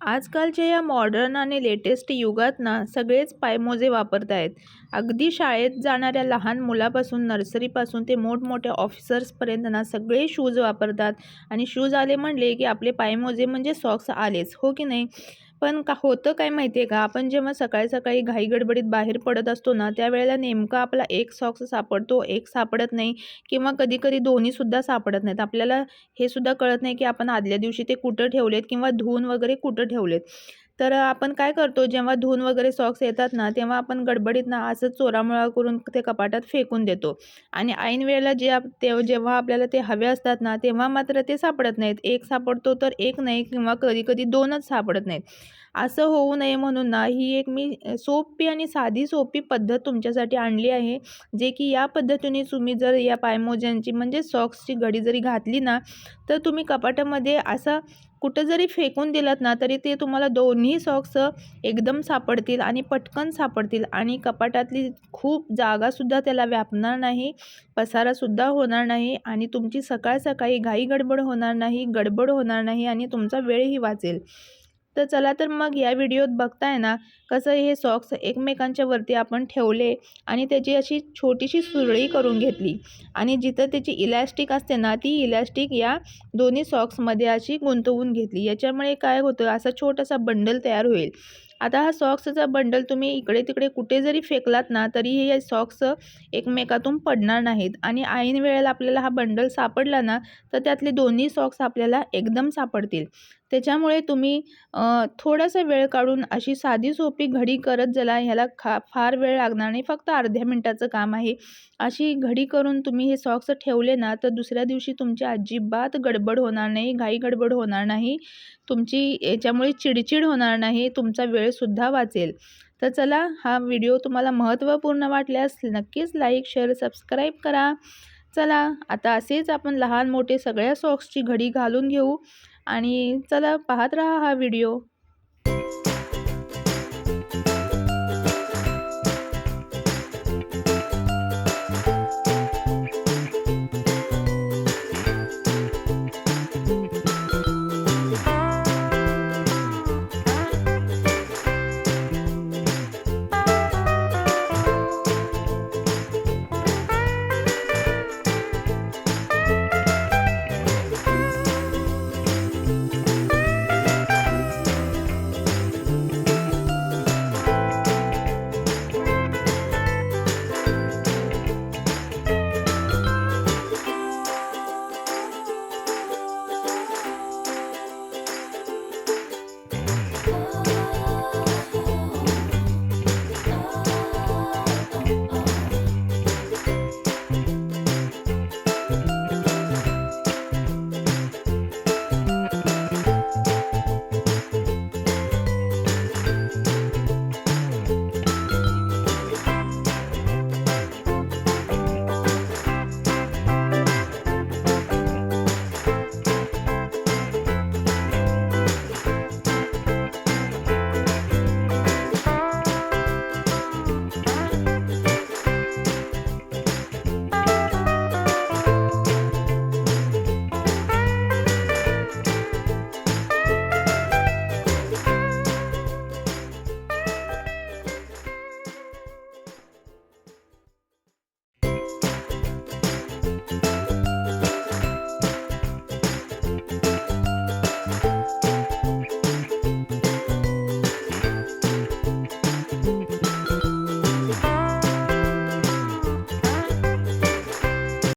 आजकालच्या या मॉडर्न आणि लेटेस्ट युगात ना सगळेच पायमोजे वापरत आहेत. अगदी शाळेत जाणाऱ्या लहान मुलापासून नर्सरीपासून ते मोठमोठ्या ऑफिसर्सपर्यंत ना सगळे शूज वापरतात. आणि शूज आले म्हणले की आपले पायमोजे म्हणजे सॉक्स आलेच हो की नाही? पण का होतं काय माहिती आहे का? आपण जेव्हा सकाळी सकाळी घाई गडबडीत बाहेर पडत असतो ना त्यावेळेला नेमका आपला एक सॉक्स सापडतो एक सापडत नाही किंवा कधी कधी दोन्हीसुद्धा सापडत नाहीत. आपल्याला हे सुद्धा कळत नाही की आपण आदल्या दिवशी ते कुठं ठेवलेत किंवा धुवून वगैरे कुठं ठेवलेत. तर आपण काय करतो जेव्हा धुवून वगैरे सॉक्स येतात ना तेव्हा आपण गडबडीत ना असंच चोरामुळा करून ते कपाटात फेकून देतो. आणि ऐन वेळेला जे आप ते जेव्हा आपल्याला ते हवे असतात ना तेव्हा मात्र ते सापडत नाहीत. एक सापडतो तर एक नाही किंवा कधी कधी दोनच सापडत नाहीत. असं होऊ नये म्हणून ना ही एक मी सोपी आणि साधी सोपी पद्धत तुमच्यासाठी आणली आहे जे की या पद्धतीने तुम्ही जर या पायमोज्यांची म्हणजे सॉक्सची घडी जरी घातली ना तर तुम्ही कपाटामध्ये असं कुठं जरी फेकून दिलात ना तरी ते तुम्हाला दोन्ही सॉक्स एकदम सापडतील आणि पटकन सापडतील आणि कपाटातली खूप जागासुद्धा त्याला व्यापणार नाही पसारासुद्धा होणार नाही आणि तुमची सकाळ सकाळी घाई गडबड होणार नाही गडबड होणार नाही आणि तुमचा वेळही वाचेल. तर चला तर मग या व्हिडिओत बघताय ना कसं हे सॉक्स एकमेकांच्या वरती आपण ठेवले आणि त्याची अशी छोटीशी सुरळी करून घेतली. आणि जिथं त्याची इलॅस्टिक असते ना ती इलॅस्टिक या दोन्ही सॉक्समध्ये अशी गुंतवून घेतली. याच्यामुळे काय होतं असा छोटासा बंडल तयार होईल. आता हा सॉक्सचा बंडल तुम्ही इकडे तिकडे कुठे जरी फेकलात ना तरीही हे सॉक्स एकमेकातून पडणार नाहीत. आणि ऐन वेळेला आपल्याला हा बंडल सापडला ना तर त्यातले दोन्ही सॉक्स आपल्याला एकदम सापडतील. त्याच्यामुळे तुम्ही थोडासा वेळ काढून अशी साधी सोपी घडी करत जला. ह्याला खा फार वेळ लागणार नाही. फक्त अर्ध्या मिनटाचं काम आहे. अशी घडी करून तुम्ही हे सॉक्स ठेवले ना तर दुसऱ्या दिवशी तुमची अजिबात गडबड होणार नाही. घाई गडबड होणार नाही. तुमची याच्यामुळे चिडचिड होणार नाही. तुमचा वेळ वेळसुद्धा वाचेल. तर चला हा व्हिडिओ तुम्हाला महत्त्वपूर्ण वाटल्यास नक्कीच लाईक शेअर सबस्क्राईब करा. चला आता असेच आपण लहान मोठे सगळ्या सॉक्सची घडी घालून घेऊ. आणि चला पाहत राहा हा व्हिडिओ.